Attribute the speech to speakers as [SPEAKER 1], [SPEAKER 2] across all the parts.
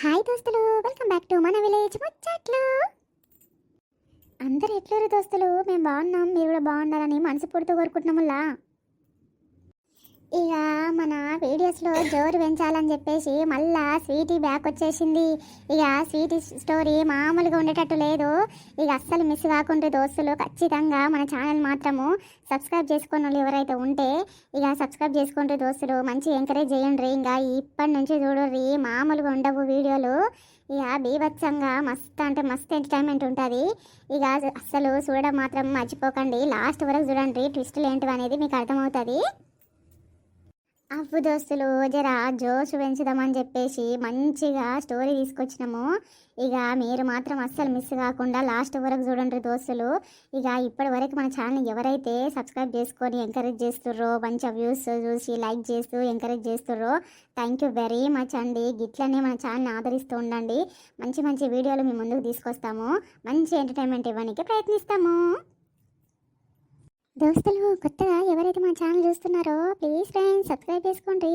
[SPEAKER 1] Hi దోస్తులు welcome back to మన village ముచ్చట్లు. అందరు ఎట్లూరు దోస్తులు? మేము బాగున్నాం మీరు కూడా బాగున్నారని మనసు పూర్తి కోరుకుంటున్నాములా ఇక మన వీడియోస్లో జోరు పెంచాలని చెప్పేసి మళ్ళా స్వీటీ బ్యాక్ వచ్చేసింది. ఇక స్వీటీ స్టోరీ మామూలుగా ఉండేటట్టు లేదు. ఇక అస్సలు మిస్ కాకుండా దోస్తులు. ఖచ్చితంగా మన ఛానల్ మాత్రము సబ్స్క్రైబ్ చేసుకున్న వాళ్ళు ఎవరైతే ఉంటే ఇక సబ్స్క్రైబ్ చేసుకుంటూ దోస్తులు. మంచి ఎంకరేజ్ చేయండి ఇంకా ఇప్పటి నుంచి చూడర్రి మామూలుగా ఉండవు వీడియోలు. ఇక బీభత్సంగా మస్తు అంటే మస్తు ఎంటర్టైన్మెంట్ ఉంటుంది. ఇక అస్సలు చూడడం మాత్రం మర్చిపోకండి. లాస్ట్ వరకు చూడండి. ట్విస్టులు ఏంటివి అనేది మీకు అర్థమవుతుంది. అప్పు దోస్తులు జరా జోష్ పెంచుదామని చెప్పేసి మంచిగా స్టోరీ తీసుకొచ్చినాము. ఇక మీరు మాత్రం అస్సలు మిస్ కాకుండా లాస్ట్ వరకు చూడండి దోస్తులు. ఇక ఇప్పటి వరకు మన ఛానల్ ఎవరైతే సబ్స్క్రైబ్ చేసుకొని ఎంకరేజ్ చేస్తుర్రో మంచి వ్యూస్ చూసి లైక్ చేస్తూ ఎంకరేజ్ చేస్తుర్రో థ్యాంక్ యూ వెరీ మచ్ అండి. గిట్లనే మన ఛానల్ ఆదరిస్తూ ఉండండి. మంచి మంచి వీడియోలు మీ ముందుకు తీసుకొస్తాము. మంచి ఎంటర్టైన్మెంట్ ఇవ్వడానికి ప్రయత్నిస్తాము. దోస్తులు కొత్తగా ఎవరైతే మా ఛానల్ చూస్తున్నారో ప్లీజ్ ఫ్రెండ్స్ సబ్స్క్రైబ్ చేసుకోండి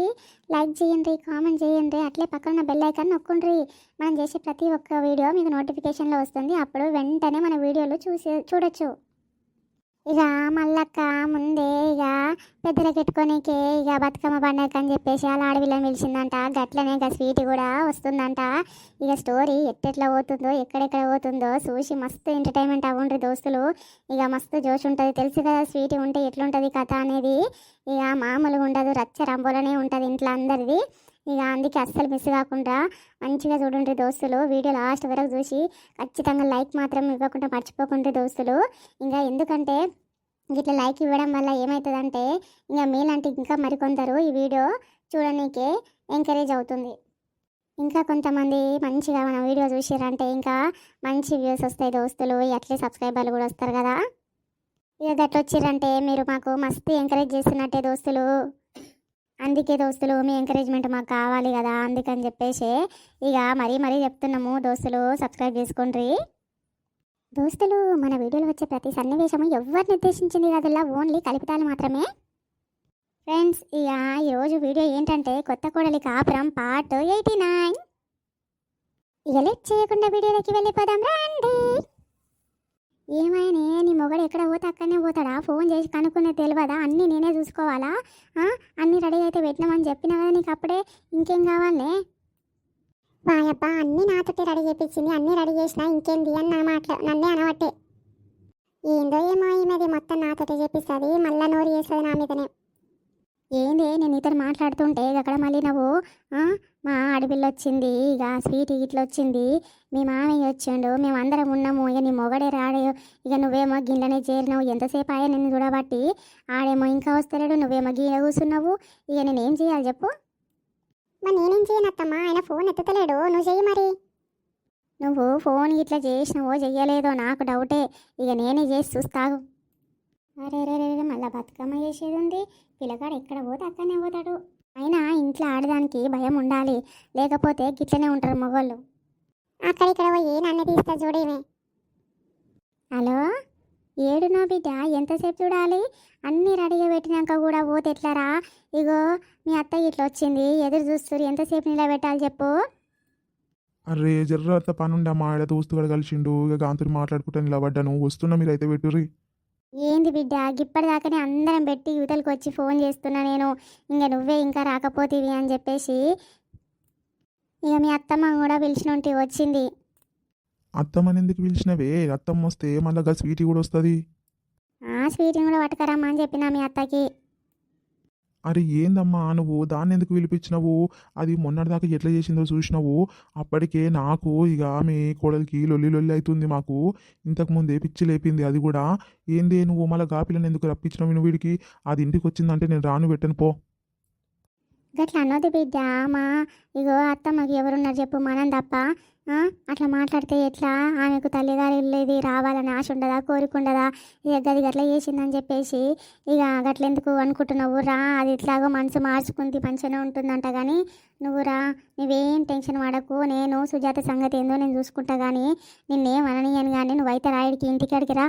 [SPEAKER 1] లైక్ చేయండి కామెంట్ చేయండి అట్లే పక్కన బెల్ ఐకాన్ నొక్కండి. మనం చేసే ప్రతి ఒక్క వీడియో మీకు నోటిఫికేషన్లో వస్తుంది. అప్పుడు వెంటనే మన వీడియోలు చూసి చూడొచ్చు. ఇక మల్లక్క ముందే ఇక పెద్దలకు పెట్టుకోనికే ఇక బతుకమ్మ పండగ అని చెప్పేసి అలా అడవిలో పిలిచిందంట. గట్లనే ఇక స్వీట్ కూడా వస్తుందంట. ఇక స్టోరీ ఎట్టెట్లా పోతుందో ఎక్కడెక్కడ పోతుందో చూసి మస్తు ఎంటర్టైన్మెంట్ అవ్వండి దోస్తులు. ఇక మస్తు జోష్ ఉంటుంది. తెలుసు కదా స్వీట్ ఉంటే ఎట్లుంటుంది కథ అనేది. ఇక మామూలుగా ఉండదు. రచ్చ రంబోలనే ఉంటుంది ఇంట్లో అందరిది. ఇక అందుకే అస్సలు మిస్ కాకుండా మంచిగా చూడండి దోస్తులు. వీడియో లాస్ట్ వరకు చూసి ఖచ్చితంగా లైక్ మాత్రం ఇవ్వకుండా మర్చిపోకుండా దోస్తులు. ఇంకా ఎందుకంటే ఇట్లా లైక్ ఇవ్వడం వల్ల ఏమవుతుందంటే ఇంకా మీలాంటి ఇంకా మరికొందరు ఈ వీడియో చూడనీకే ఎంకరేజ్ అవుతుంది. ఇంకా కొంతమంది మంచిగా మన వీడియో చూసారంటే ఇంకా మంచి వ్యూస్ వస్తాయి దోస్తులు. అట్లే సబ్స్క్రైబర్లు కూడా వస్తారు కదా. ఇక గట్ల వచ్చారంటే మీరు మాకు మస్తు ఎంకరేజ్ చేస్తున్నట్టే దోస్తులు. అందుకే దోస్తులు మీ ఎంకరేజ్మెంట్ మాకు కావాలి కదా అందుకని చెప్పేసి ఇక మరీ మరీ చెప్తున్నాము. దోస్తులు సబ్స్క్రైబ్ చేసుకోండి. దోస్తులు మన వీడియోలో వచ్చే ప్రతి సన్నివేశము ఎవరిని ఉద్దేశించింది కదల్లా ఓన్లీ కలిపితాలు మాత్రమే. ఫ్రెండ్స్ ఇక ఈరోజు వీడియో ఏంటంటే కొత్త కోడలి కాపురం పార్ట్ ఎయిటీ నైన్. ఇక లేట్ చేయకుండా వీడియోలోకి వెళ్ళిపోదాం రండి. ఏమైనా నీ మొగడు ఎక్కడ పోతే అక్కడనే పోతాడా? ఫోన్ చేసి కనుక్కునే తెలియదా? అన్నీ నేనే చూసుకోవాలా? అన్నీ రెడీ అయితే పెట్టినామని చెప్పినా కదా నీకు అప్పుడే? ఇంకేం కావాలి? వాయబ్బా అన్నీ నాతోటి రెడీ చేపించింది. అన్నీ రెడీ చేసినా ఇంకేంది అని నా మాట నన్నే అనవట్టే ఏందో ఏమో ఈమెది మొత్తం నాతోటి చేపిస్తుంది. మళ్ళా నోరు చేస్తుంది నా మీదనే. ఏంది? నేను ఇతను మాట్లాడుతుంటే అక్కడ మళ్ళీ నువ్వు మా ఆడపిల్ల వచ్చింది ఇక స్వీట్ ఇట్లా వచ్చింది మీ మామయ్య వచ్చిండు మేము అందరం ఉన్నాము ఇక నీ మొగడే రాడు ఇక నువ్వేమో గిన్నెనే చేరినావు ఎంతసేపు అయ్యా నిన్ను చూడబట్టి ఆడేమో ఇంకా వస్తలేడు నువ్వేమో గీడ కూర్చున్నావు ఇక నేనేం చేయాలి చెప్పు. మరి నేనేం చేయనత్తమ్మా ఆయన ఫోన్ ఎత్తుతలేడు నువ్వు చెయ్యి మరి. నువ్వు ఫోన్ ఇట్లా చేసినావో చెయ్యలేదో నాకు డౌటే ఇక నేనే చేసి చూస్తాగు. అరే రే రే, మళ్ళా బతుకమ్మ చేసేది ఉంది పిల్లగాడు ఎక్కడ పోతే అక్కడనే పోతాడు. అయినా ఇంట్లో ఆడడానికి భయం ఉండాలి. లేకపోతే గిట్లనే ఉంటారు మగవాళ్ళు అక్కడిక్కడ పోయి నన్ను తీస్తా చూడేమే హలో? ఏడు ఏడునో బిడ్డ? ఎంతసేపు చూడాలి? అన్నీ రెడీగా పెట్టినాక కూడా పోతే ఎట్లారా? ఇగో మీ అత్త ఇట్లా వచ్చింది. ఎదురు చూస్తారు ఎంతసేపు నిలబెట్టాలి చెప్పు.
[SPEAKER 2] అరే జర్రంత పనుండే మా ఆడ దోస్తుగాడు కలిసిండు. ఇక గాంతుని మాట్లాడుకుంటే నిలబడ్డాను. వస్తున్నా మీరు అయితే
[SPEAKER 1] ఏంది బిడ్డ? ఇప్పటిదాకానే అందరం పెట్టి యువతలకు వచ్చి ఫోన్ చేస్తున్నా నేను. ఇంకా నువ్వే ఇంకా రాకపోతేవి అని చెప్పేసి ఇక మీ అత్తమ్మ కూడా పిలిచినట్టు వచ్చింది.
[SPEAKER 2] అత్తమ్మని ఎందుకు పిలిచినవే? అత్తమ్మ వస్తే మళ్ళా స్వీట్ కూడా వస్తుంది.
[SPEAKER 1] ఆ స్వీట్ని కూడా పట్టుకరమ్మా అని చెప్పిన మీ అత్తకి.
[SPEAKER 2] అరే ఏందమ్మా నువ్వు? దాన్ని ఎందుకు పిలిపించినావు? అది మొన్నటిదాకా ఎట్లా చేసిందో చూసినావు? అప్పటికే నాకు ఇక ఆమె కోడలికి లొల్లి లొల్లి అవుతుంది మాకు. ఇంతకుముందే పిచ్చి లేపింది అది కూడా. ఏంది నువ్వు మళ్ళీ గాపిలను ఎందుకు రప్పించినావు నువ్వు వీడికి? అది ఇంటికి వచ్చిందంటే నేను రాను పెట్టను పో.
[SPEAKER 1] గట్లా అన్నది బిడ్డ మా ఇగో అత్తమ్మకి ఎవరున్నారు చెప్పు మనం తప్ప. అట్లా మాట్లాడితే ఎట్లా? ఆమెకు తల్లిగారు వెళ్ళేది రావాలని ఆశ ఉండదా కోరిక ఉండదా? ఇక గది గట్లా చేసిందని చెప్పేసి ఇక గట్లెందుకు అనుకుంటున్నావు? రా అది ఇట్లాగో మనసు మార్చుకుంది మంచిగానే ఉంటుందంట కానీ నువ్వు రా నువ్వేం టెన్షన్ పడకు. నేను సుజాత సంగతి ఏందో నేను చూసుకుంటా కానీ నిన్నేం అననీయను కానీ నువ్వైతే రాయుడికి ఇంటికాడికి రా.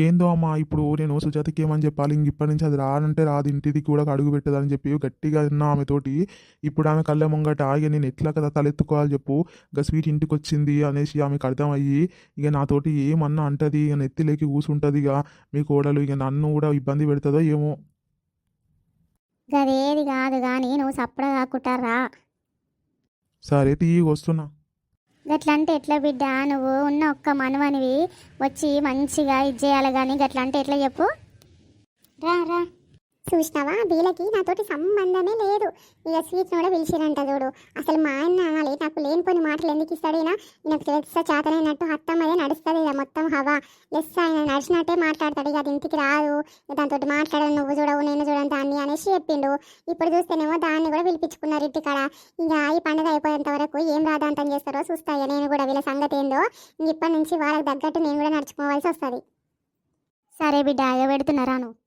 [SPEAKER 2] ఏందో అమ్మా ఇప్పుడు నేను సుజాతకి ఏమని చెప్పాలి? ఇంక ఇప్పటి నుంచి అది రానంటే రాదు. ఇంటిది కూడా అడుగు పెట్టదని చెప్పి గట్టిగా అన్నా ఆమెతోటి ఇప్పుడు ఆమె కళ్ళ ముంగట ఇక నేను ఎట్లా కదా తలెత్తుకోవాలి చెప్పు. ఇక స్వీట్ ఇంటికి వచ్చింది అనేసి ఆమెకు అర్థమయ్యి ఇక నాతోటి ఏమన్నా అంటది? ఇక నెత్తిలేకి కూసుంటుంది. ఇక మీ కోడలు ఇక నన్ను కూడా ఇబ్బంది పెడుతుందో ఏమో.
[SPEAKER 3] గదేది కాదు కానీ నువ్వు సప్పుడ కాకుండా రా.
[SPEAKER 2] సరే తీగి వస్తున్నా.
[SPEAKER 3] గట్లంటే ఎట్లా బిడ్డ? నువ్వు ఉన్న ఒక్క మనవనివి వచ్చి మంచిగా ఇది చేయాలి కానీ గట్లంటే ఎట్లా చెప్పు? రా రా. చూసినావా? వీళ్ళకి నాతోటి సంబంధమే లేదు. ఇక స్వీట్ కూడా పిలిచిరంట చూడు. అసలు మా ఆయన అనాలి. నాకు లేనిపోని మాటలు ఎందుకు ఇస్తాడైనా నాకు ఈయనకు తెలుసా? చేతనైనట్టు అత్తమ్మదే నడుస్తుంది ఇక మొత్తం హవా. ఎస్ ఆయన నడిచినట్టే మాట్లాడతాడు. ఇక అది ఇంటికి రాదు. ఇక దాంతో మాట్లాడను. నువ్వు చూడవు నేను చూడను దాన్ని అనేసి చెప్పిండు. ఇప్పుడు చూస్తేనేమో దాన్ని కూడా పిలిపించుకున్నారు ఇంటికాడ. ఇక ఈ పండుగ అయిపోయేంత వరకు ఏం రాదాంతం చేస్తారో చూస్తాయి నేను కూడా వీళ్ళ సంగతి ఏందో ఇంక ఇప్పటి నుంచి వాళ్ళకి తగ్గట్టు నేను కూడా నడుచుకోవాల్సి వస్తుంది. సరే బిడ్డ ఇక పెడుతున్నారా నువ్వు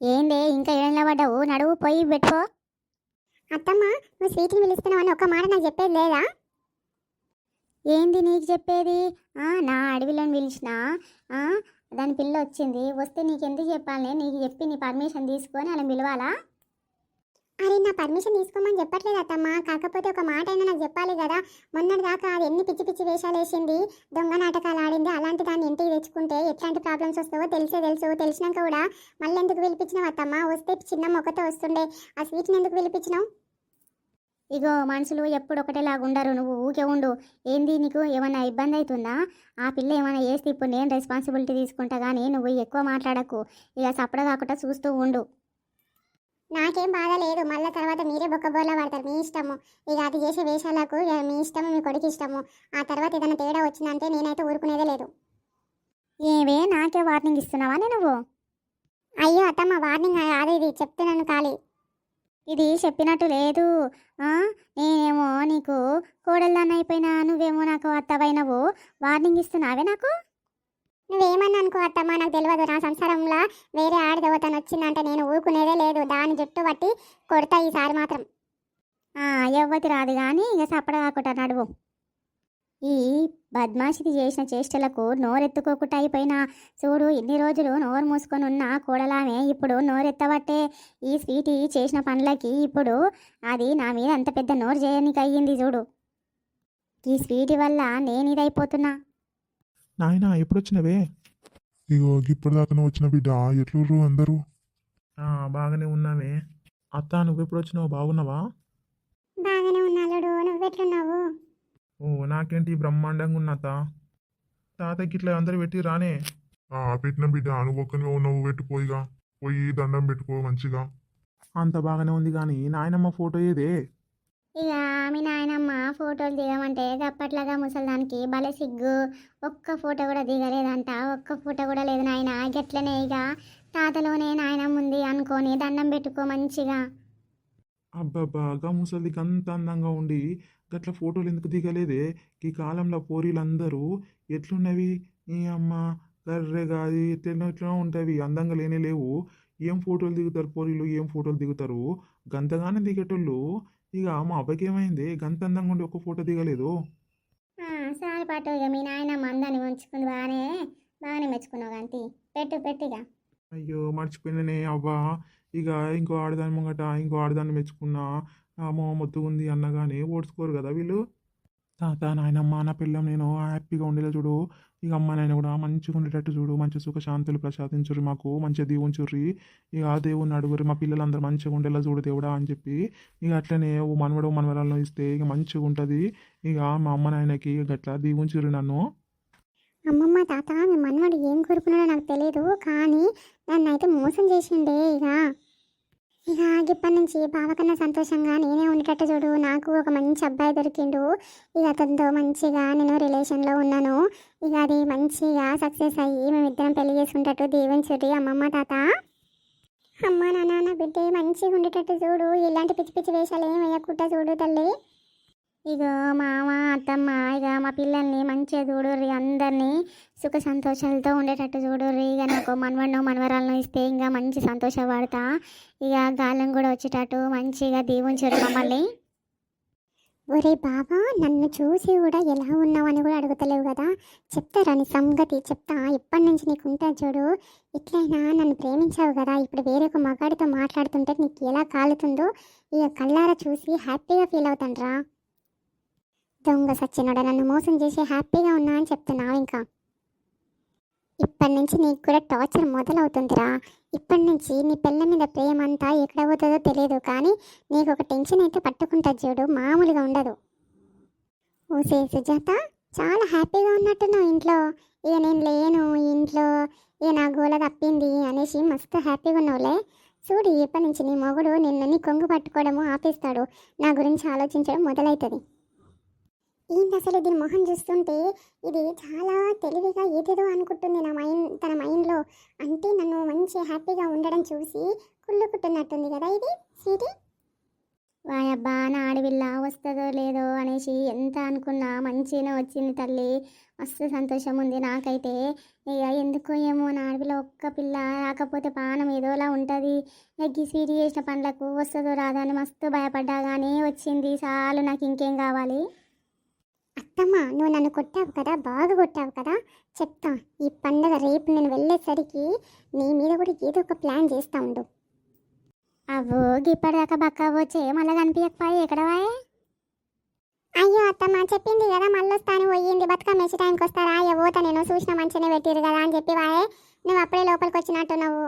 [SPEAKER 3] ఏందే ఇంకా ఏం నిలబడ్డావు? నడువు పోయి పెట్టుకో. అత్తమ్మ నువ్వు స్వీట్ని పిలుస్తున్నావు అని ఒక మాట నాకు చెప్పేది లేదా? ఏంది నీకు చెప్పేది? నా అడవిలోని పిలిచిన? దాని పిల్ల వచ్చింది. వస్తే నీకు ఎందుకు చెప్పాలి నీకు చెప్పి నీ పర్మిషన్ తీసుకొని అలా పిలవాలా? అరే నా పర్మిషన్ తీసుకోమని చెప్పట్లేదు అత్తమ్మ. కాకపోతే ఒక మాట అయినా నాకు చెప్పాలి కదా. మొన్నటి దాకా అది ఎన్ని పిచ్చి పిచ్చి వేషాలు వేసింది. దొంగ నాటకాలు ఆడింది. అలాంటి దాన్ని ఇంటికి తెచ్చుకుంటే ఎట్లాంటి ప్రాబ్లమ్స్ వస్తావో తెలిసే తెలుసు. తెలిసినాక కూడా మళ్ళీ ఎందుకు పిలిపించినావు అత్తమ్మ? వస్తే చిన్న మొక్కతో వస్తుండే. ఆ స్వీట్ని ఎందుకు పిలిపించినావు? ఇగో మనుషులు ఎప్పుడు ఒకటేలాగా ఉండరు. నువ్వు ఊకే ఉండు. ఏంది నీకు? ఏమైనా ఇబ్బంది అవుతుందా ఆ పిల్ల ఏమైనా చేస్తే ఇప్పుడు నేను రెస్పాన్సిబిలిటీ తీసుకుంటా కానీ నువ్వు ఎక్కువ మాట్లాడకు. ఇక సపడ కాకుండా చూస్తూ ఉండు. నాకేం బాధ లేదు. మళ్ళీ తర్వాత మీరే బొక్కబోలా పడతారు. మీ ఇష్టము. ఇక అది చేసే వేషాలకు మీ ఇష్టము మీ కొడుకు ఇష్టము. ఆ తర్వాత ఏదైనా తేడా వచ్చిందంటే నేనైతే ఊరుకునేదే లేదు. ఏవే నాకే వార్నింగ్ ఇస్తున్నావా నువ్వు? అయ్యో అత్తమ్మ వార్నింగ్ కాదు ఇది. చెప్తున్నాను ఖాళీ. ఇది చెప్పినట్టు లేదు. నేనేమో నీకు కోడల్దాన్ని అయిపోయినా నువ్వేమో నాకు అత్తవైనవు. వార్నింగ్ ఇస్తున్నావే నాకు? నువ్వేమన్నా అనుకో అత్తమ్మ నాకు తెలియదు నా సంసారంలో వేరే ఆడదవతను వచ్చిందంటే నేను ఊరుకునేదే లేదు. దాని జుట్టు పట్టి కొడతా ఈసారి మాత్రం. ఎవ్వతి రాదు కానీ ఇక సప్పడ కాకుండా నడువు. ఈ బద్మాషికి చేసిన చేష్టలకు నోరెత్తుకోకుండా అయిపోయినా చూడు ఇన్ని రోజులు నోరు మూసుకొని ఉన్న కోడలామే ఇప్పుడు నోరెత్తబట్టే ఈ స్వీటీ చేసిన పనులకి ఇప్పుడు అది నా మీద అంత పెద్ద నోరు చేయడానికి అయ్యింది చూడు. ఈ స్వీటి వల్ల నేను ఇదైపోతున్నా
[SPEAKER 2] నాయనా ఎప్పుడు వచ్చినవే
[SPEAKER 4] ఇగో ఇప్పటిదాకా వచ్చిన బిడ్డ ఎట్లుర్రు అందరూ?
[SPEAKER 2] ఆ, బాగానే ఉన్నావే. అత్త నువ్వు ఎప్పుడు వచ్చినావు బాగున్నావా?
[SPEAKER 3] బాగానే ఉన్నాడు నువ్వెట్లున్నావు?
[SPEAKER 2] ఓ నాకేంటి బ్రహ్మాండంగా ఉన్న అత్త. తాతకి ఇట్లా అందరు పెట్టి రానే?
[SPEAKER 4] ఆ పెట్టిన బిడ్డ నువ్వు ఒక్కనివే ఉన్నావు పెట్టుకోయిగా పోయి దండం పెట్టుకో మంచిగా.
[SPEAKER 2] అంత బాగానే ఉంది కానీ నాయనమ్మ ఫోటో ఏదే?
[SPEAKER 3] ఇక మీ నాయనమ్మ ఫోటోలు దిగమంటే అప్పట్లాగా ముసలిదానికి భలే సిగ్గు. ఒక్క ఫోటో కూడా దిగలేదంట. ఒక్క ఫోటో కూడా లేదు నాయన. గట్లనే ఇక తాతలోనే నాయనమ్మ ఉంది అనుకొని దండం పెట్టుకో మంచిగా.
[SPEAKER 2] అబ్బబ్బా గా ముసలిది గంత అందంగా ఉండి గట్ల ఫోటోలు ఎందుకు దిగలేదే? ఈ కాలంలో పోరీలందరూ ఎట్లున్నవి? ఈ అమ్మ కర్రెగా అది ఎట్లా ఎట్లా అందంగా లేనే లేవు. ఏం ఫోటోలు దిగుతారు పోరీలు? ఏం ఫోటోలు దిగుతారు? గంతగానే దిగేటోళ్ళు. ఇక మా అబ్బాయికి ఏమైంది? గంత అందంగా ఉండి ఒక ఫోటో దిగలేదు.
[SPEAKER 3] సారి పాటు ఇక మీ నాయనమ్మ అందాన్ని ఉంచుకుంది బాగానే బాగానే మెచ్చుకున్నావు కానీ పెట్టు పెట్టిగా
[SPEAKER 2] అయ్యో మర్చిపోయిననే అవ్వా. ఇక ఇంకో ఆడదాని ముంగట ఇంకో ఆడదాన్ని మెచ్చుకున్నా అమ్మో ఉంది అన్నగానే ఓడ్చుకోరు కదా వీళ్ళు. తాత నాయనమ్మ నా పిల్లం నేను హ్యాపీగా ఉండేలా చూడు. ఇక అమ్మ నాయన కూడా మంచిగా ఉండేటట్టు చూడు. మంచి సుఖ శాంతులు ప్రసాదించుర్రి మాకు. మంచిగా దీవుంచుర్రి. ఇక ఆ దేవుని అడుగురి మా పిల్లలందరూ మంచిగా ఉండేలా చూడు దేవుడా అని చెప్పి. ఇక అట్లనే ఓ మనవడు మనవరాలను ఇస్తే ఇక మంచిగా ఉంటుంది. ఇక మా అమ్మ నాయనకి గట్లా దీవుంచుర్రి నన్ను.
[SPEAKER 3] అమ్మమ్మ తాత మీ మనవాడు ఏం కోరుకున్నాడో నాకు తెలియదు కానీ నన్ను అయితే మోసం చేసిండే ఇక. ఇక ఇప్పటి నుంచి బావకన్నా సంతోషంగా నేనే ఉండేటట్టు చూడు. నాకు ఒక మంచి అబ్బాయి దొరికిండు. ఇక అతనితో మంచిగా నేను రిలేషన్లో ఉన్నాను. ఇక అది మంచిగా సక్సెస్ అయ్యి మేమిద్దరం పెళ్ళి చేసుకుంటట్టు దీవించుడి అమ్మమ్మ తాత. అమ్మ నాన్న బిడ్డ మంచిగా ఉండేటట్టు చూడు. ఇలాంటి పిచ్చి పిచ్చి వేషాలు ఏం వేయకుండా చూడు తల్లి. ఇక మామ అత్తమ్మ ఇక మా పిల్లల్ని మంచిగా చూడుర్రి అందరినీ. సుఖ సంతోషాలతో ఉండేటట్టు చూడుర్రి. ఇక నాకు మనవడినో మనవరాలను ఇస్తే ఇంకా మంచి సంతోషపడతా ఇక గాలం కూడా వచ్చేటట్టు మంచిగా దీవించారు మమ్మల్ని. ఒరే బాబా నన్ను చూసి కూడా ఎలా ఉన్నావని కూడా అడుగుతలేవు కదా. చెప్తారా నీ సంగతి చెప్తా. ఎప్పటి నుంచి నీకు ఉంటా చూడు. ఇట్లయినా నన్ను ప్రేమించావు కదా. ఇప్పుడు వేరే ఒక మగాడితో మాట్లాడుతుంటే నీకు ఎలా కాలుతుందో ఇక కళ్ళారా చూసి హ్యాపీగా ఫీల్ అవుతాండ్రా దొంగ సచ్చినోడా నన్ను మోసం చేసి హ్యాపీగా ఉన్నా అని చెప్తున్నావు ఇంకా. ఇప్పటి నుంచి నీకు కూడా టార్చర్ మొదలవుతుందిరా. ఇప్పటి నుంచి నీ పిల్ల మీద ప్రేమ అంతా ఎక్కడ పోతుందో తెలియదు కానీ నీకు ఒక టెన్షన్ అయితే పట్టుకుంటుంది చూడు మామూలుగా ఉండదు. ఓసే సుజాత చాలా హ్యాపీగా ఉన్నట్టున్నావు ఇంట్లో. ఇక నేను లేను ఇంట్లో. ఇక నా గోల తప్పింది అనేసి మస్తు హ్యాపీగా ఉన్నావులే. చూడు ఇప్పటి నుంచి నీ మొగుడు నిన్ను నీ కొంగు పట్టుకోవడము ఆపేస్తాడు. నా గురించి ఆలోచించడం మొదలవుతుంది ఏంటి అసలు దీని మొహం చూస్తుంటే? ఇది చాలా తెలివిగా ఏదేదో అనుకుంటుంది నా మైండ్ తన మైండ్లో. అంటే నన్ను మంచి హ్యాపీగా ఉండడం చూసి కుళ్ళుకుంటున్నట్టుంది కదా ఇది స్వీటీ వాయబ్బా నా అడవిలా వస్తుందో లేదో అనేసి ఎంత అనుకున్నా మంచిగానే వచ్చింది తల్లి. మస్తు సంతోషం ఉంది నాకైతే. ఇక ఎందుకో ఏమో నా అడవిలో ఒక్క పిల్ల రాకపోతే పానం ఏదోలా ఉంటుంది. ఎగ్గి స్వీట్ చేసిన పండ్లకు వస్తుందో రాదా అని మస్తు భయపడ్డా కానీ వచ్చింది చాలు నాకు ఇంకేం కావాలి? అత్తమ్మ నువ్వు నన్ను కొట్టావు కదా బాగా కొట్టావు కదా చెప్తా. ఈ పండగ రేపు నేను వెళ్ళేసరికి నీ మీద కూడా ఏదో ఒక ప్లాన్ చేస్తా ఉండు. అవో గిప్పటిదాకా బక్క వచ్చే మళ్ళీ కనిపించకపోయి ఎక్కడ వాయే? అయ్యో అత్తమ్మ చెప్పింది కదా మళ్ళీ వస్తాను పోయింది బతుకమ్మ వేసే టైంకి వస్తారా? ఎవోత నేను చూసిన మంచిగానే పెట్టిరు కదా అని చెప్పి వాయే. నువ్వు అప్పుడే లోపలికి వచ్చినట్టు నువ్వు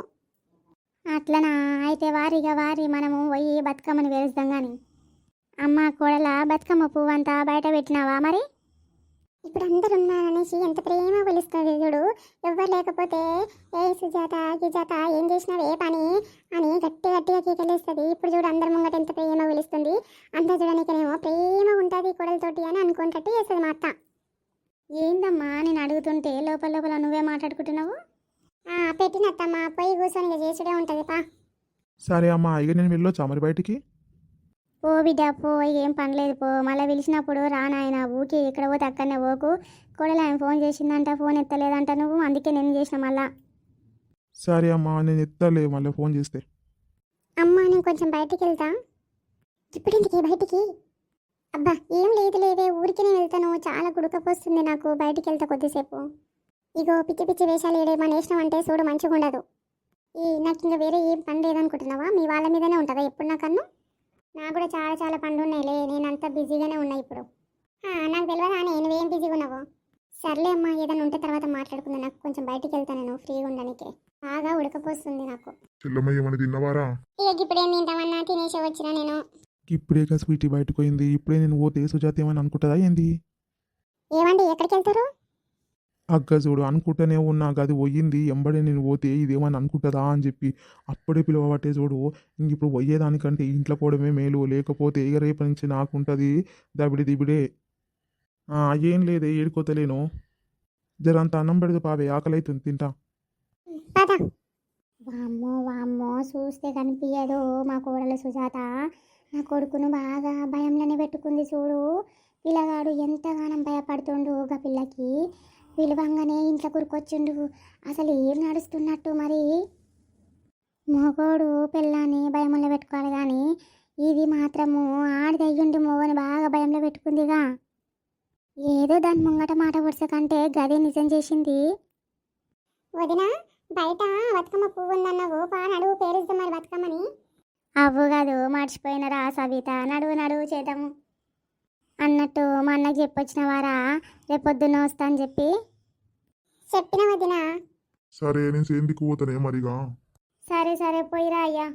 [SPEAKER 3] అట్లనా? అయితే వారిగా వారి మనము పోయి బతుకమ్మని వేరుస్తాం కానీ అమ్మ కోడల బతుకమ్మ పువ్వు అంతా బయట పెట్టినావా మరి? ఇప్పుడు అందరు ఉన్నారనేసి ఎంత ప్రేమ పిలుస్తుంది చూడు. ఎవ్వరు లేకపోతే ఏ సుజాత గిజాత ఏం చేసినావు ఏ పని అని గట్టి గట్టిగా కీకలేస్తుంది. ఇప్పుడు చూడు అందరి ముంగట ఎంత ప్రేమ పిలుస్తుంది అందరు చూడనికనేమో ప్రేమ ఉంటుంది కొడలతోటి అని అనుకున్నట్టు చేస్తుంది మా అత్త. ఏందమ్మా నేను అడుగుతుంటే లోపల లోపల నువ్వే మాట్లాడుకుంటున్నావు? పెట్టినత్తమ్మా. పోయి కూర్చొని చేసుడే ఉంటుంది పా.
[SPEAKER 2] సరే అమ్మా ఇక నేను వెళ్ళొచ్చా మరి బయటికి?
[SPEAKER 3] పో బిడ్డ పో. ఏం పనిలేదు పో. మళ్ళీ పిలిచినప్పుడు రా నాయన ఊకి. ఇక్కడ పోతే అక్కడనే పోకు. కూడా ఆయన ఫోన్ చేసిందంట ఫోన్ ఎత్తలేదంట నువ్వు. అందుకే నేను చేసిన మళ్ళా.
[SPEAKER 2] సరే అమ్మా నేను ఎత్తలే మళ్ళీ ఫోన్ చేస్తే.
[SPEAKER 3] అమ్మ నేను కొంచెం బయటికి వెళ్తా. ఇప్పుడు ఎందుకు బయటికి? అబ్బా ఏం లేదు లేదే. ఊరికి నేను వెళ్తాను. చాలా గుడకపోస్తుంది నాకు. బయటికి వెళ్తా కొద్దిసేపు. ఇగో పిచ్చి పిచ్చి వేషాలు ఏడేమని వేసినాం అంటే చూడు మంచిగా ఉండదు ఈ నాకు ఇంకా వేరే ఏం పని లేదనుకుంటున్నావా? మీ వాళ్ళ మీదనే ఉంటుందా? ఎప్పుడు నాకన్ను నాకు కూడా చాలా చాలా పనులు ఉన్నాయిలే నేను అంతా బిజీగానే ఉన్నా ఇప్పుడు. నాకు తెలియదా నేను నువ్వేం బిజీగా ఉన్నావు? సర్లే అమ్మా ఏదైనా ఉంటే తర్వాత మాట్లాడుకుందాం. నాకు కొంచెం బయటికి వెళ్తాను నేను ఫ్రీగా ఉండడానికి. బాగా ఉడకపోస్తుంది నాకు.
[SPEAKER 4] చెల్లమ్మ ఏమైనా తిన్నవారా?
[SPEAKER 3] ఇక ఇప్పుడేం తింటామన్నా? తినేసి వచ్చిన నేను.
[SPEAKER 2] ఇప్పుడే స్వీటీ బయటకు పోయింది. ఇప్పుడే నేను పోతే సుజాత ఏమని అనుకుంటుందా ఏంది?
[SPEAKER 3] ఏమండి ఎక్కడికి వెళ్తారు?
[SPEAKER 2] అగ్గ చూడు అనుకుంటూనే ఉన్నా గది పోయింది ఎంబడే నేను పోతే ఇదేమని అనుకుంటుందా? అని చెప్పి అప్పుడే పిలువబట్టే చూడు ఇంక ఇప్పుడు పోయేదానికంటే ఇంట్లో పోవడమే మేలు లేకపోతే ఇక రేపటి నుంచి నాకు ఉంటుంది దబిడి. దిబిడే ఏం లేదే ఏడుకోతలేను. జరంత అన్నం పెడితే పావే ఆకలి అవుతుంది తింటా
[SPEAKER 3] వామ్మో వామ్మో చూస్తే కనిపించదు మా కోడలు సుజాత. నా కొడుకును బాగా భయంలోనే పెట్టుకుంది చూడు. పిల్లగాడు ఎంతగానం భయపడుతుండు ఒక పిల్లకి. పిలవంగానే ఇంట్లో కురుకొచ్చిండు. అసలు ఏం నడుస్తున్నట్టు మరి? మగోడు పిల్లని భయంలో పెట్టుకోవాలి కానీ ఇది మాత్రము ఆడిది అయ్యుండి మోగని బాగా భయంలో పెట్టుకుందిగా. ఏదో దాని ముంగట మాట వరుస కంటే గది నిజం చేసింది? వదినా బయట బతుకమ్మ పువ్వు ఉందన్నావు పా నడువు పేరుద్దాం మరి బతుకమ్మని. అవ్వు కాదు మర్చిపోయినరా సవిత నడువు నడువు చేద్దాము. అన్నట్టు మా అన్నకి చెప్పొచ్చిన వారా రేపొద్దున్న వస్తా అని చెప్పి. చెప్పిన వదినా?
[SPEAKER 4] సరే నేను సేందికి పోతానే మరిగా.
[SPEAKER 3] సరే సరే పోయిరా అయ్యా.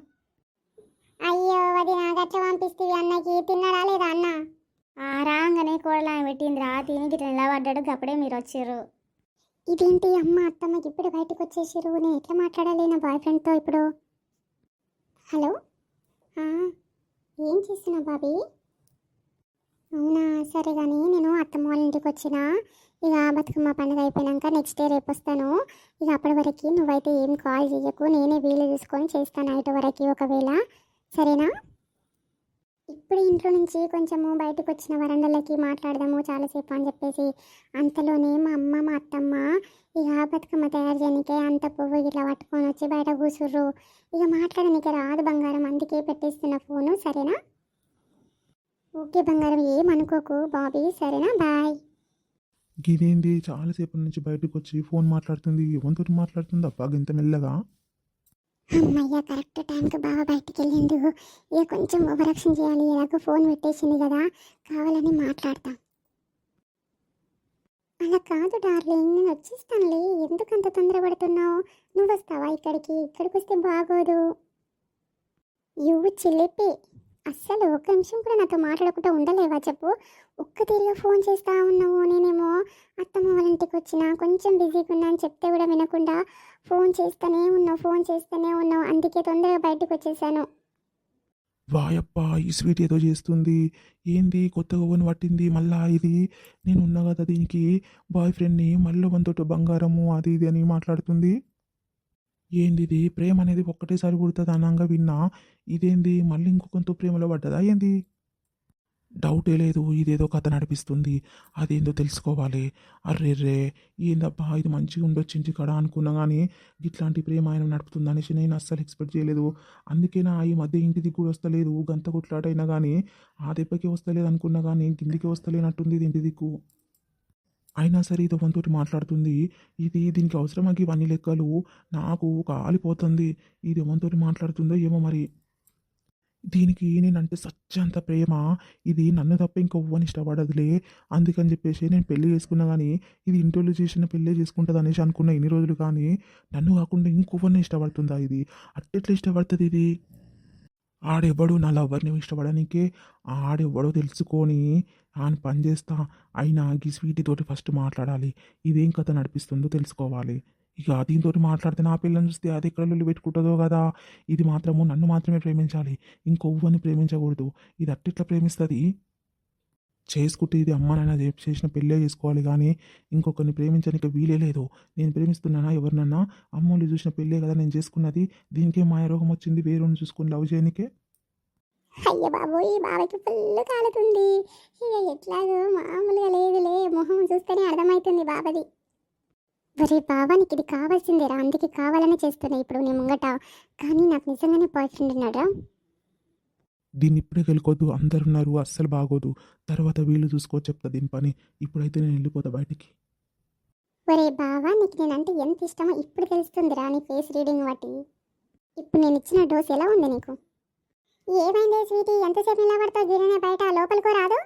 [SPEAKER 3] అయ్యో వదినా గట్ల పంపిస్తుంది అన్నకి తిన్నాడా లేదా అన్న? ఆ రాగానే కూరలు ఆమె పెట్టిందిరా తిని గిట్ల నిలబడ్డాడు అప్పుడే మీరు వచ్చారు ఇదేంటి అమ్మ అత్తమ్మకి ఇప్పుడు బయటకు వచ్చేసారు నేను ఎట్లా మాట్లాడాలి నా బాయ్ ఫ్రెండ్తో ఇప్పుడు? హలో? ఏం చేస్తున్నావు బాబీ? అవునా? సరే కానీ నేను అత్తమ్మ వాళ్ళ ఇంటికి వచ్చిన ఇక బతుకమ్మ పండుగ అయిపోయాక నెక్స్ట్ డే రేపు వస్తాను. ఇక అప్పటి వరకు నువ్వైతే ఏం కాల్ చేయకు నేనే వీలు తీసుకొని చేస్తాను నైట్ వరకు ఒకవేళ. సరేనా? ఇప్పుడు ఇంట్లో నుంచి కొంచెము బయటకు వచ్చిన వరండలకి మాట్లాడదాము చాలాసేపు అని చెప్పేసి అంతలోనే మా అమ్మ మా అత్తమ్మ ఇక బతుకమ్మ తయారు చేయడానికే అంత పువ్వు ఇట్లా పట్టుకొని వచ్చి బయట కూర్చుర్రు ఇక మాట్లాడడానికి రాదు బంగారం అందుకే పెట్టేస్తున్న ఫోను సరేనా? ఓకే బంగారం ఏమనుకోకు బాబీ. సరేనా బాయ్.
[SPEAKER 2] గిదేంది చాలాసేపటి నుంచి బయటకు వచ్చి ఫోన్ మాట్లాడుతుంది. ఎవరితో మాట్లాడుతుంది? అబ్బా ఇంత మెల్లగా.
[SPEAKER 3] అమ్మయ్య కరెక్ట్ టైంకి బావ బయటికి వెళ్ళిండు ఇక కొంచెం ఓవరాక్షన్ చేయాలి. ఎలాగో ఫోన్ పెట్టేసింది కదా కావాలని మాట్లాడతా. అలా కాదు డార్లింగ్ నేను వచ్చేస్తానులే. ఎందుకు అంత తొందరపడుతున్నావు? నువ్వు వస్తావా ఇక్కడికి? ఇక్కడికి వస్తే బాగోదు. యూ చిలిపి. అస్సలు ఒక్క నిమిషం కూడా నాతో మాట్లాడకుండా ఉండలేవా చెప్పు? ఒక్క తీరుగా ఫోన్ చేస్తా ఉన్నావు నేనేమో అత్తమ్మ వాళ్ళ ఇంటికి వచ్చిన కొంచెం బిజీగా ఉన్నా అని చెప్తే కూడా వినకుండా ఫోన్ చేస్తూనే ఉన్నావు ఫోన్ చేస్తూనే ఉన్నావు. అందుకే తొందరగా బయటకు వచ్చేసాను.
[SPEAKER 2] వాయప్ప ఈ స్వీట్ ఏదో చేస్తుంది. ఏంది? కొత్తగా ఓన్ పట్టింది. మళ్ళా ఇది? నేను ఉన్నా కదా దీనికి. బాయ్ ఫ్రెండ్ని మళ్ళీ వంతోటి బంగారము అది ఇది అని మాట్లాడుతుంది. ఏంది ప్రేమ అనేది ఒక్కటేసారి పుడుతుంది? అనంగా విన్నా. ఇదేంది? మళ్ళీ ఇంకొకంతో ప్రేమలో పడ్డదా? ఏంది? డౌటే లేదు. ఇదేదో కథ నడిపిస్తుంది. అదేందో తెలుసుకోవాలి. అర్రెర్రే ఏందబ్బా? ఇది మంచిగా ఉండొచ్చు ఇంటి అనుకున్నా కానీ ఇట్లాంటి ప్రేమ ఆయన నడుపుతుంది అనేసి నేను అస్సలు ఎక్స్పెక్ట్ చేయలేదు. అందుకే నా ఈ మధ్య ఇంటి దిక్కు కూడా వస్తలేదు. గంత కొట్లాటైనా కానీ ఆ దెబ్బకి వస్తలేదు అనుకున్నా కానీ కిందికి వస్తలేనట్టుంది ఇది ఇంటి దిక్కు. అయినా సరే ఇది వంతోటి మాట్లాడుతుంది. ఇది దీనికి అవసరమా? ఇవన్నీ లెక్కలు నాకు కాలిపోతుంది. ఇది ఎవరితోటి మాట్లాడుతుందో ఏమో మరి. దీనికి నేనంటే సత్యంత ప్రేమ. ఇది నన్ను తప్ప ఇంకొవ్వని ఇష్టపడదులే. అందుకని చెప్పేసి నేను పెళ్ళి చేసుకున్నా కానీ ఇది ఇంటోళ్ళు చేసిన పెళ్ళే చేసుకుంటుంది అనేసి అనుకున్న ఇన్ని రోజులు కానీ నన్ను కాకుండా ఇంకొవ్వరిని ఇష్టపడుతుందా ఇది? అట్టెట్లా ఇష్టపడుతుంది ఇది? ఆడెవ్వడు నా లవ్వర్ని ఇష్టపడడానికే ఆడెవ్వడో తెలుసుకొని ఆయన పని చేస్తా అయినా ఈ స్వీటీ తోటి ఫస్ట్ మాట్లాడాలి. ఇదేం కథ నడిపిస్తుందో తెలుసుకోవాలి. ఇక దీంతో మాట్లాడితే నా పిల్లని చూస్తే అది ఎక్కడ లొల్లి పెట్టుకుంటుందో కదా. ఇది మాత్రము నన్ను మాత్రమే ప్రేమించాలి. ఇంకొవ్వని ప్రేమించకూడదు. ఇది అట్టిట్లా ప్రేమిస్తుంది. చేసుకుంటే ఇది అమ్మానైనా చేసిన పెళ్ళే చేసుకోవాలి కానీ ఇంకొకరిని ప్రేమించడానికి వీలే లేదు. నేను ప్రేమిస్తున్నానా ఎవరినన్నా? అమ్మోళ్ళు చూసిన పెళ్ళే కదా నేను చేసుకున్నది. దీనికే మాయరోగం వచ్చింది. వేరేని చూసుకుని లవ్ చేయనికే?
[SPEAKER 3] అయ్య బాబోయ్ ఈ బాబాయ్కి ఫుల్ కాలుతుంది. ఇక ఎట్లాగో మామూలుగా లేదులే మొహం చూస్తేనే అర్థమవుతుంది బాబాది. ఒరే బాబా నీకు ఇది కావాల్సిందేరా అందుకే కావాలనే చేస్తున్నా ఇప్పుడు నీ ముంగట. కానీ నాకు నిజంగానే బాయ్ ఫ్రెండ్ ఉన్నాడా?
[SPEAKER 2] దీన్ని ఇప్పుడే వెళ్ళిపోద్దు అందరున్నారు అస్సలు బాగోదు. తర్వాత వీళ్ళు చూసుకో చెప్తా దీని పని. ఇప్పుడైతే నేను వెళ్ళిపోతా బయటికి.
[SPEAKER 3] ఒరే బావా నీకు నేనంటే ఎంత ఇష్టమో ఇప్పుడు తెలుస్తుందిరా నీ ఫేస్ రీడింగ్ బట్టి ఇప్పుడు నేను ఇచ్చిన డోస్ ఎలా ఉంది నీకు? ఏమైంది స్వీటీ? ఎంతసేపు నిలబడతావు? గిరనే బయట లోపలికో రాదు?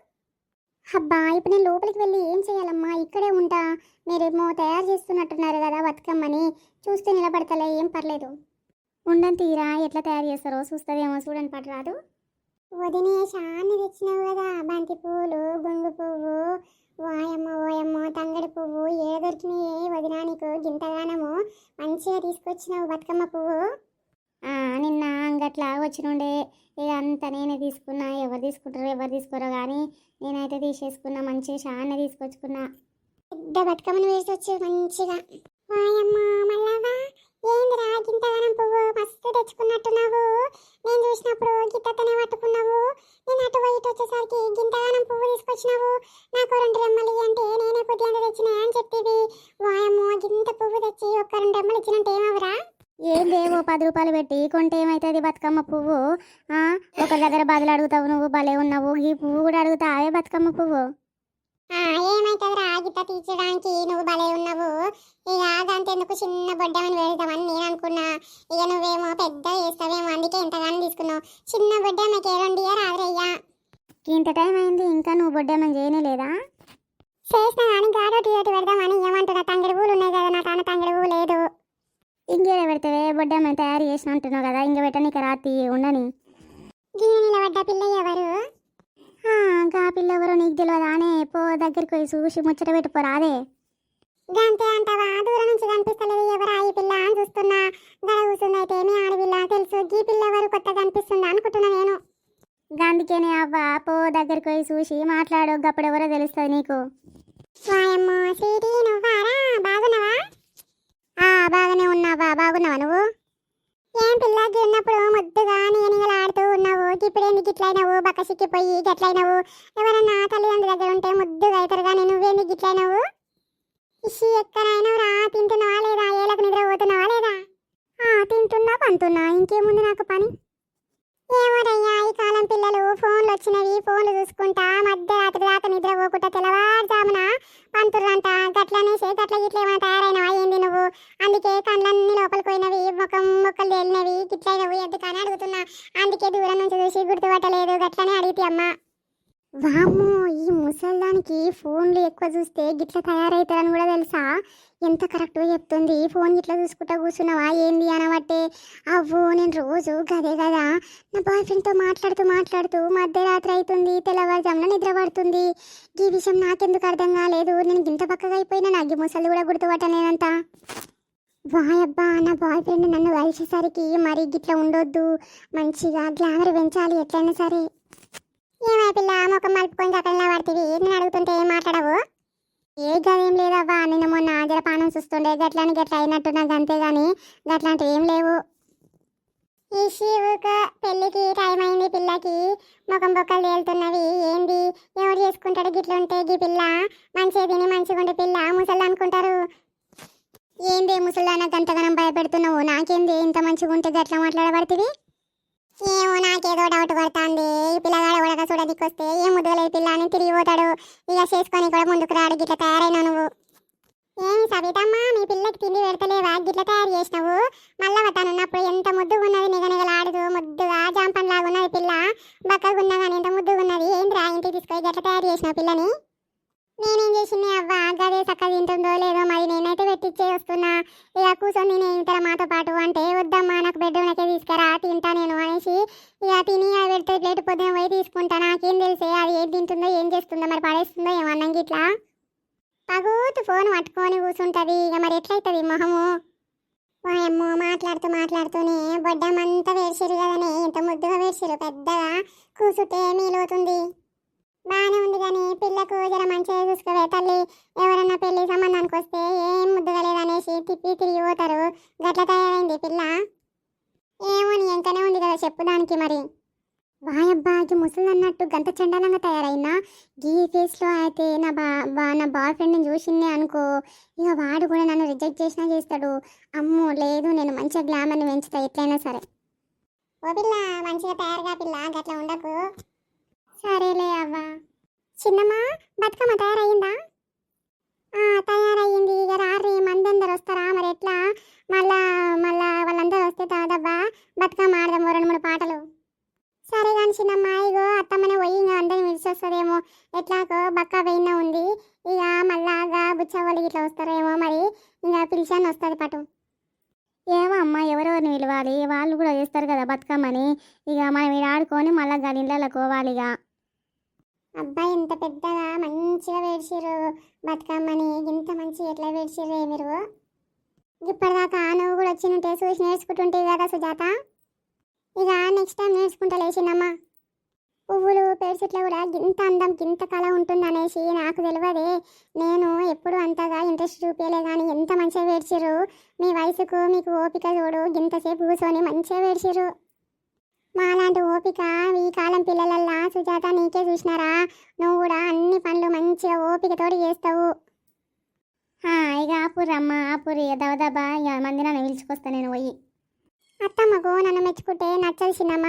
[SPEAKER 3] అబ్బా ఇప్పుడు నేను లోపలికి వెళ్ళి ఏం చేయాలమ్మా? ఇక్కడే ఉంటా. మీరేమో తయారు చేస్తున్నట్టున్నారు కదా బతుకమ్మని. చూస్తే నిలబడతలే ఏం పర్లేదు. ఉండని తీరా ఎట్లా తయారు చేస్తారో చూస్తుందేమో చూడని పట్టు రాదు. వదినే షాన్ని తెచ్చినావు కదా బంతి పువ్వులు గొంగు పువ్వు వాయమ్మ ఓయమ్మ తంగడి పువ్వు ఏ దొరికినాయే వదినా నీకు గింతగానము. మంచిగా తీసుకొచ్చినావు బతుకమ్మ పువ్వు. నిన్న అంగట్లా వచ్చినుండే ఇక అంతా నేనే తీసుకున్నా ఎవరు తీసుకుంటారో ఎవరు తీసుకోరో కానీ నేనైతే తీసేసుకున్నా మంచిగా షాన్ని తీసుకొచ్చుకున్నా. పెద్ద బతుకమ్మను వేసి వచ్చి మంచిగా. వాయమ్మ మళ్ళావా ఏందిరా గింతగానం పువ్వు మస్తు తెచ్చుకున్నట్టున్నావు? నేను చూసినప్పుడు గిత్తతనే పట్టుకున్నావు. నేను అటు పోయి ఇటు వచ్చేసరికి గింతగానం పువ్వు తీసుకొచ్చినావు. నాకు రెండు రెమ్మలు అంటే నేనే కొద్దిగా తెచ్చినా అని చెప్పేది వాయమ్మో గింత పువ్వు తెచ్చి ఒక్క రెండు రెమ్మలు ఇచ్చినట్టు ఏమవురా ఏం లేవు పది రూపాయలు పెట్టి కొంటే ఏమవుతుంది బతుకమ్మ పువ్వు? ఒక దగ్గర బదులు అడుగుతావు నువ్వు భలే ఉన్నావు. ఈ పువ్వు కూడా అడుగుతావే బతుకమ్మ పువ్వు? ఏమైతుందిరా? గిత్త తీర్చడానికి నువ్వు భలే ఉన్నావు. ఇక దాంతెందుకు చిన్న బొడ్డమని వేద్దామని నేను అనుకున్నా. ఇక నువ్వేమో పెద్ద చేస్తావేమో అందుకే ఇంతగానో తీసుకున్నావు. చిన్న బొడ్డమ్మకి రెండు ఇయర్ ఆవిరయ్యా ఇంత టైం అయింది ఇంకా నువ్వు బొడ్డమ్మని చేయనే లేదా? చేసిన కానీ గాడోటి ఒకటి పెడదామని ఏమంటున్నా తంగడి పూలు ఉన్నాయి కదా నా తాన తంగడి పువ్వు లేదు. ఇంకేదో పెడితే బొడ్డమ్మని తయారు చేసిన అంటున్నావు కదా ఇంక పెట్టనీకి రాతి ఉండని. నిలబడ్డ పిల్ల ఎవరు? గా పిల్ల ఎవరో నీకు తెలియదానే పో దగ్గరికి పోయి చూసి ముచ్చట పెట్టుకోరాదే గంతే అంటావా? దూరం నుంచి కనిపిస్తలేదు ఎవరు ఈ పిల్ల అని చూస్తున్నా. గడ మీ ఆడపిల్ల? తెలుసు గీ పిల్ల ఎవరు కొత్త కనిపిస్తుంది అనుకుంటున్నా నేను. అవ్వ పో దగ్గరికి పోయి చూసి మాట్లాడు గప్పుడెవరో తెలుస్తుంది నీకు. నువ్వారా? బాగున్నావా? బాగానే ఉన్నావా బాగున్నావా నువ్వు? ఏం పిల్లకి ఉన్నప్పుడు ముద్దుగా నీనిగలాడుతూ ఉన్నావు? ఇప్పుడు ఎందుకు ఇట్లయినావు బక్క సిక్కిపోయి గట్లయినావు ఎవరన్నా తల్లిదండ్రుల దగ్గర ఉంటే ముద్దుగా అవుతారు కానీ నువ్వేందుకు గిట్లయినావు ఇషి ఎక్కడైనా రా తింటున్నావా లేదా? ఏలకు నిద్ర పోతున్నావా లేదా? ఆ తింటున్నా పంతున్నా ఇంకేముంది నాకు పని? ఏమోరయ్యా ఈ కాలం పిల్లలు ఫోన్లు వచ్చినవి ఫోన్లు చూసుకుంటూ పోకుండా తెల్లవారుజామున పంతుర్రంట గట్లనే గట్ల గిట్ల ఏమైనా తయారైనవా ఏంది నువ్వు అందుకే కళ్ళన్నీ లోపలికి పోయినవి ముఖం మొక్కలు తేలినవి గిట్లయినవి ఎందుకని అడుగుతున్నా అందుకే దూరం నుంచి చూసి గుర్తుపట్టలేదు గట్లనే అడిగితే అమ్మ వామ్మో ఈ ముసల్దానికి ఫోన్లు ఎక్కువ చూస్తే గిట్ల తయారవుతారని కూడా తెలుసా? ఎంత కరెక్ట్గా చెప్తుంది? ఫోన్ గిట్ల చూసుకుంటా కూర్చున్నావా? ఏంది అనబట్టే అవ్వో నేను రోజు గదే కదా నా బాయ్ ఫ్రెండ్తో మాట్లాడుతూ మాట్లాడుతూ మధ్యరాత్రి అవుతుంది తెల్లవారుజామున నిద్ర పడుతుంది ఈ విషయం నాకెందుకు అర్థం కాలేదు? నేను గింత పక్కగా అయిపోయినా నాకు ఈ ముసలి కూడా గుర్తుపట్టలేనంత. వాయబ్బా నా బాయ్ ఫ్రెండ్ నన్ను కలిసేసరికి మరి గిట్లా ఉండొద్దు. మంచిగా గ్లామర్ పెంచాలి ఎట్లయినా సరే. ఏమై పిల్ల? ముఖం మలుపుకొని అక్కడ పడుతుంది నేను అడుగుతుంటే ఏం మాట్లాడవు? ఏ గదేం లేదవ్వా? నిన్న మొన్న జరపానం చూస్తుండే. గట్లని గట్ల అయినట్టు నాకు అంతేగాని గట్లాంటివి ఏం లేవు. ఈ శివుక పెళ్ళికి టైం అయింది పిల్లకి. ముఖం బొక్కలు తేలుతున్నవి. ఏంది? ఎవరు చేసుకుంటాడు గిట్ల ఉంటే గీ పిల్ల? మంచిగా తిని మంచిగా ఉండే పిల్ల. ముసళ్ళు అనుకుంటారు. ఏంది ముసల్దాన గంతగనం భయపెడుతున్నావు. నాకేంది? ఇంత మంచిగా ఉంటే గట్ల మాట్లాడబడుతుంది ఏమో నాకేదో డౌట్ పడుతుంది. ఈ పిల్లగాడు కూడా చూడ దిక్కొస్తే ఏం ముద్దలేదు పిల్ల అని తిరిగి పోతాడు ఇక చేసుకొని కూడా ముందుకు రాడు గిట్ల తయారైనా నువ్వు. ఏమి సవితమ్మ మీ పిల్లకి తిండి పెడతలేవా? గిట్ల తయారు చేసినావు. మళ్ళా తనున్నప్పుడు ఎంత ముద్దుగా ఉన్నది నిగ ముద్దుగా జాంపన్ లాగా ఉన్నది పిల్ల. బక్కగా ఉన్నా కానీ ఎంత ముద్దుగా ఉన్నది ఏంద్రా ఇంటికి తీసుకొని గట్ల తయారు చేసినావు పిల్లని? నేనేం చేసింది? అవ్వ గదే చక్క తింటుందో లేదో మరి నేనైతే పెట్టిచ్చే వస్తున్నా. ఇక కూర్చొని నేను ఇంతర మాతో పాటు అంటే వద్దమ్మా నాకు బెడ్రూమ్లకే తీసుకురా తింటా నేను అనేసి ఇక తిని అది పెడితే ప్లేట్ పొద్దున పోయి తీసుకుంటా. నాకేం తెలిసే అది ఏం తింటుందో ఏం చేస్తుందో మరి పడేస్తుందో ఏమన్నం గిట్లా. పగూతు ఫోన్ పట్టుకొని కూర్చుంటుంది ఇక మరి ఎట్లయితుంది మొహము? వాయమ్మో మాట్లాడుతూ మాట్లాడుతూనే బొడ్డమంతా వేసిరు కదనే ఇంత ముద్దుగా వేసిరు పెద్దగా కూసుంటే మీలవుతుంది బాగానే ఉంది కానీ పిల్లకు జర మంచిగా చూసుకోవే తల్లి. ఎవరన్నా పెళ్ళి సంబంధానికి వస్తే ఏం ముద్దుగా లేదనేసి తిప్పి తిరిగి పోతారు. గట్ల తయారైంది పిల్ల. ఏమో నీ ఎంకనే ఉంది కదా చెప్పు దానికి మరి. వాయబ్బా ఇది ముసలి అన్నట్టు గంత చండాలంగా తయారైనా గీ ఫేస్లో అయితే నా బా బా- నా బాయ్ ఫ్రెండ్ని చూసిందే అనుకో. ఇక వాడు కూడా నన్ను రిజెక్ట్ చేసినా చేస్తాడు. అమ్మో లేదు నేను మంచిగా గ్లామర్ని పెంచుతా ఎట్లయినా సరే. ఓ పిల్ల మంచిగా తయారుగా పిల్ల గట్ల ఉండకు. సరేలే అవ్వ. చిన్నమ్మ బతుకమ్మ తయారయ్యిందా ఆ, తయారయ్యింది ఇక రారి మందందరు వస్తారా? మరి ఎట్లా? మళ్ళా మళ్ళా వాళ్ళందరూ వస్తే తాదబ్బా బతుకమ్మ ఆడదాము రెండు మూడు పాటలు. సరే కానీ చిన్నమ్మ ఇగో అత్తమ్మనే పోయి ఇంకా అందరిని విడిచొస్తుందేమో ఎట్లాగో బక్క వెయిన ఉంది. ఇక మళ్ళాగా బుచ్చవాళ్ళు ఇట్లా వస్తారేమో మరి. ఇంకా పిలిచాను వస్తుంది పటు. ఏమో అమ్మ ఎవరెవరిని పిలవాలి? వాళ్ళు కూడా చేస్తారు కదా బతుకమ్మని. ఇక మనం ఇలా ఆడుకొని మళ్ళీ గడిళ్ళలో కోవాలి ఇక. అబ్బాయి ఇంత పెద్దగా మంచిగా వేడిచిర్రు బతుకమ్మని ఇంత మంచిగా ఎట్లా వేడిచిర్రు మీరు? ఇప్పటిదాకా నువ్వు కూడా వచ్చి ఉంటే చూసి నేర్చుకుంటుంటే కదా సుజాత? ఇక నెక్స్ట్ టైం నేర్చుకుంటా లేచినమ్మా. పువ్వులు పేర్చిట్లో కూడా ఇంత అందం ఇంత కళ ఉంటుంది అనేసి నాకు తెలియదే. నేను ఎప్పుడు అంతగా ఇంట్రెస్ట్ చూపించలే కానీ ఎంత మంచిగా వేడిచిర్రు మీ వయసుకు మీకు ఓపిక చూడు ఇంతసేపు కూర్చొని మంచిగా వేడిచిర్రు మాలాంటి ఓపిక ఈ కాలం పిల్లలల్లా? సుజాత నీకే చూసినారా? నువ్వు కూడా అన్ని పనులు మంచిగా ఓపికతోటి చేస్తావు. ఇక ఆపురి అమ్మ ఆపురి దవదబా ఇక మంది నన్ను పిలుచుకొస్తా నేను పోయి. అత్తమ్మకు నన్ను మెచ్చుకుంటే నచ్చదు చిన్నమ్మ.